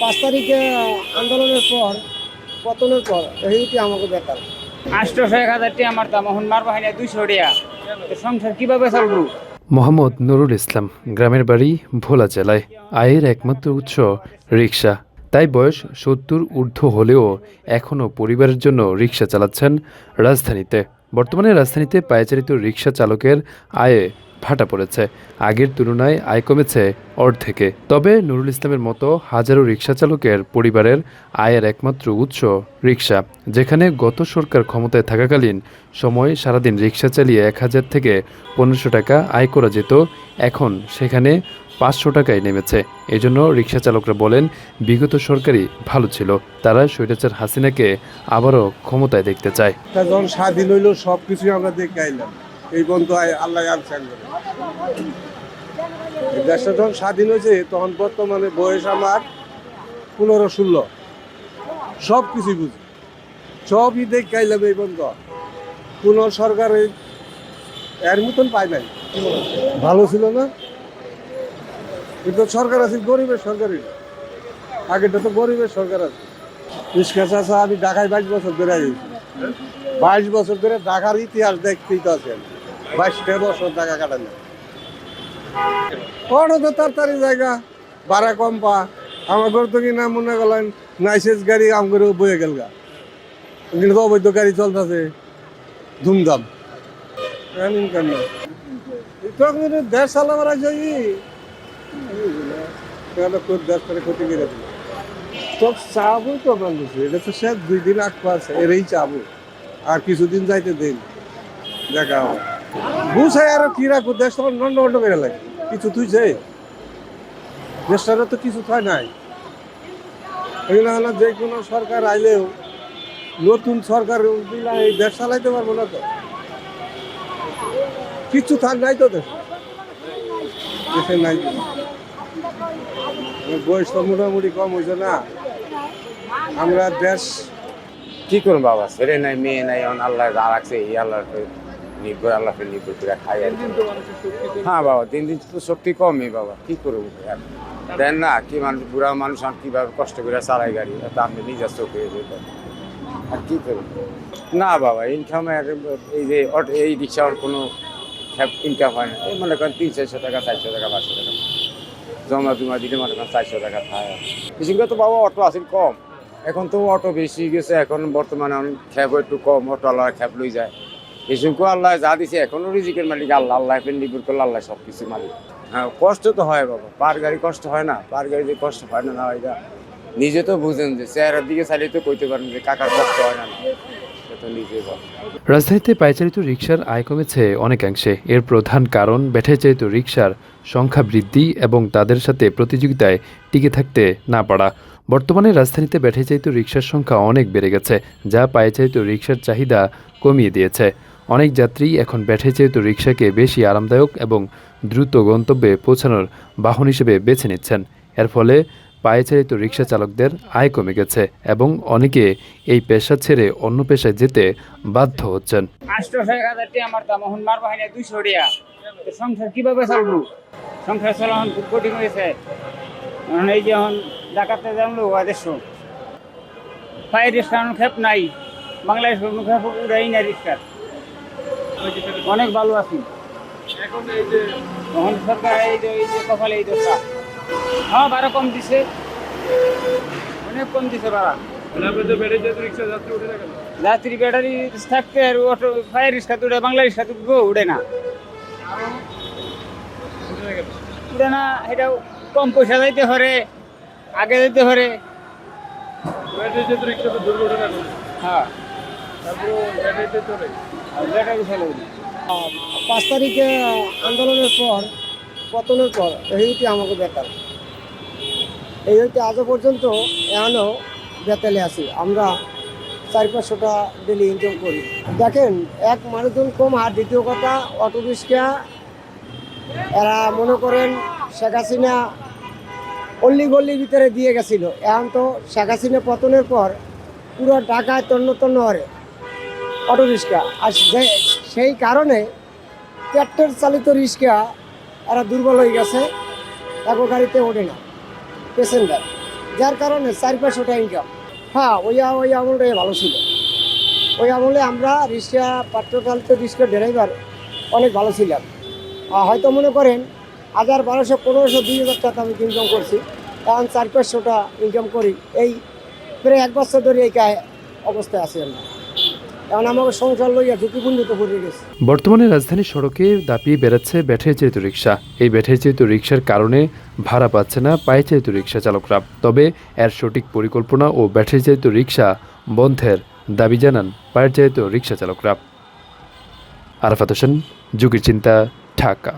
পাঁচ তারিখে আন্দোলনের পর পতনের পর এইটি আমাকে বেকার। আটশোশো এক হাজার টি আমার দাম এখন মার বাহিনী দুইশো টিয়া সংসার কীভাবে চলবো? মোহাম্মদ নুরুল ইসলাম গ্রামের বাড়ি ভোলা জেলায়। আয়ের একমাত্র উৎস রিক্সা। তাই বয়স সত্তর ঊর্ধ্ব হলেও এখনও পরিবারের জন্য রিক্সা চালাচ্ছেন রাজধানীতে। বর্তমানে রাজধানীতে পায়চালিত রিক্সা চালকের আয়ে ভাটা পড়েছে। আগের তুলনায় আয় কমেছে অর্ধেকে। তবে নুরুল ইসলামের মতো হাজারো রিক্সা চালকের পরিবারের আয়ের একমাত্র উৎস রিক্সা যেখানে গত সরকার ক্ষমতায় থাকাকালীন সময় সারাদিন রিক্সা চালিয়ে এক হাজার থেকে পনেরোশো টাকা আয় করা যেত, এখন সেখানে পাঁচশো টাকায় নেমেছে। এজন্য রিক্সা চালকরা বলেন, বিগত সরকারই ভালো ছিল। তারা স্বৈরাচার হাসিনাকে আবারও ক্ষমতায় দেখতে চায়। স্বাধীন হইল সব কিছুই আমরা দেখে এই বন্ধু আল্লাহ আনসান দেশটা যখন স্বাধীন হয়েছে, তখন বর্তমানে বয়স আমার পনেরো, ষোলো। সব কিছুই বুঝি। সবই দেখে আইলাম এই বন্ধু। কোনো সরকার এর মতন পাই নাই। ভালো ছিল না। কিন্তু সরকার আছে, গরিবের সরকারই। আগেটা তো গরিবের সরকার আছে। রিক্সা চাষা আমি ঢাকায় বাইশ বছর ধরে আছি। বাইশ বছর ধরে ঢাকার ইতিহাস দেখতেই তো আছেন বাইশটা বছর ঢাকা কাটানো ওটা তো তাড়াতাড়ি জায়গা ভাড়া কম পা। আমার ঘর তো কিনা মনে করলেন নাইসেস গাড়ি আম করে বয়ে গেল গা। কিন্তু অবৈধ গাড়ি চলতেছে। ধুমধাম। কেন তখন দেশ চালাবার আছে দেশ করে ক্ষতি করে দিল। সব চাবো তো মানুষ এটা তো সে দুই দিন আগ পাচ্ছে এরই চাবো আর কিছুদিন যাইতে দিন দেখা হবে। কি করে কিছু যে। তো কিছু নাই। যে কোনো সরকার আইলেও, নতুন সরকার দেশ চালাইতে পারব না তো। কিছু থাক নাই তো নাই। বয়স তো মোটামুটি কম হয়েছে না। আমরা দেশ কি করুন বাবা? ছেলে নাই, মেয়ে নাই আল্লাহ এই আল্লাহর উপরে নির্ভর, আল্লাহ নির্ভর করে খাই আর হ্যাঁ বাবা, দিন দিন তো শক্তি কমই বাবা, কি করব? আর? দেন না, কি মানুষ, বুড়া মানুষ আর কীভাবে কষ্ট করে চালাই গাড়ি তা আপনি নিজের চোখে। আর কি করব? না বাবা ইনকাম এই যে এই রিক্সার কোনো ইনকাম হয় না। এই মনে করেন তিন, চারশো টাকা চারশো টাকা, পাঁচশো টাকা। জমা জমা দিলে মনে করেন চারশো টাকা থাকে বেশিরভাগ তো বাবা অটো আসেন কম। এখন তো অটো বেশি গেছে, এখন বর্তমানে খ্যাপ একটু কম অটো আল্লাহ খ্যাপ লই যায়। এসবকে আল্লাহ যা দিছে, এখনও রিজিকের মালিক আল্লাহ। আল্লাহ ফের নির্ভর করলে আল্লাহ সব কিছু মালিক। হ্যাঁ কষ্ট তো হয় বাবা, পার গাড়ি কষ্ট হয় না, পার গাড়িতে কষ্ট হয় না না এটা নিজে তো বুঝেন যে চেহারার দিকে চাইলে তো কইতে পারেন যে কাকার কষ্ট হয় না রাজধানীতে পায়চালিত রিকশার আয় কমেছে অনেকাংশে। এর প্রধান কারণ ব্যাটারিচালিত রিক্সার সংখ্যা বৃদ্ধি এবং তাদের সাথে প্রতিযোগিতায় টিকে থাকতে না পারা। বর্তমানে রাজধানীতে ব্যাটারিচালিত রিক্সার সংখ্যা অনেক বেড়ে গেছে, যা পায়চালিত রিক্সার চাহিদা কমিয়ে দিয়েছে। অনেক যাত্রী এখন ব্যাটারিচালিত রিক্সাকে বেশি আরামদায়ক এবং দ্রুত গন্তব্যে পৌঁছানোর বাহন হিসেবে বেছে নিচ্ছেন। এর ফলে পায়ে চালিত রিক্সা চালকদের আয় কমে গেছে এবং অনেকে এই পেশা ছেড়ে অন্য পেশায় যেতে বাধ্য হচ্ছেন। সংসার কীভাবে চলবো? সংসার চলা এখন খুব কঠিন হয়েছে। এই যে ডাকাতে জানলো দেড়শো। ফায়ার রিক্সা এখন খেপ নাই বাংলাদেশ খেপ উড়াই না রিক্সার। অনেক ভালো আছি। তখন সরকার এই যে এই যে কপালে এই দশা। হ্যাঁ ভাড়া কম দিছে। অনেক কম দিছে ভাড়া। যাত্রী ব্যাটারি থাকতে আর অটো ফায়ার রিক্সা উড়ে বাংলা রিক্সা তো উড়ে না। উড়ে না এটা কম পয়সা যাইতে পারে। আগে যেতে পারে। হ্যাঁ। পাঁচ তারিখে আন্দোলনের পর, পতনের পর এইটি আমাকে বেকার এই হইতে আজও পর্যন্ত এখনও বেতালে আছি। আমরা চার পাঁচশোটা ডেলি ইনকাম করি। দেখেন, এক মানুষজন কম আর দ্বিতীয় কথা, অটো রিক্সা, এরা মনে করেন শেখ হাসিনা অল্লি গল্লির ভিতরে দিয়ে গেছিল। এখন তো শেখ হাসিনা পতনের পর পুরো ঢাকায় তন্ন তন্ন হরে। Auto rickshaw. আর সেই কারণে পেট্রোল চালিত রিক্সা এরা দুর্বল হয়ে গেছে এখন গাড়িতে ওঠে না, প্যাসেঞ্জার। যার কারণে চার পাঁচশো টাকা ইনকাম হ্যাঁ ওই ওই আমলটাই ভালো ছিল। ওই আমলে আমরা রিক্সা পাত্রকান্ত রিক্সা ড্রাইভার অনেক ভালো ছিলাম। হয়তো মনে করেন হাজার বারোশো, পনেরোশো, দুই হাজার টাকা আমি ইনকাম করছি। এখন চার পাঁচশোটা ইনকাম করি। এই প্রায় এক বছর ধরে এই অবস্থায় আছি আমরা। আমাকে সংসার গেছে। বর্তমানে রাজধানী সড়কে দাপিয়ে বেড়াচ্ছে ব্যাটারি চালিত রিক্সা এই ব্যাটারি চালিত রিক্সার কারণে ভাড়া পাচ্ছে না পায়ে চালিত রিক্সা চালকরা। তবে এর সঠিক পরিকল্পনা ও ব্যাটারি চালিত রিক্সা বন্ধের দাবি জানান পায়ের চালিত রিক্সা চালকরা। আরাফাত হোসেন, যুগের চিন্তা, ঢাকা।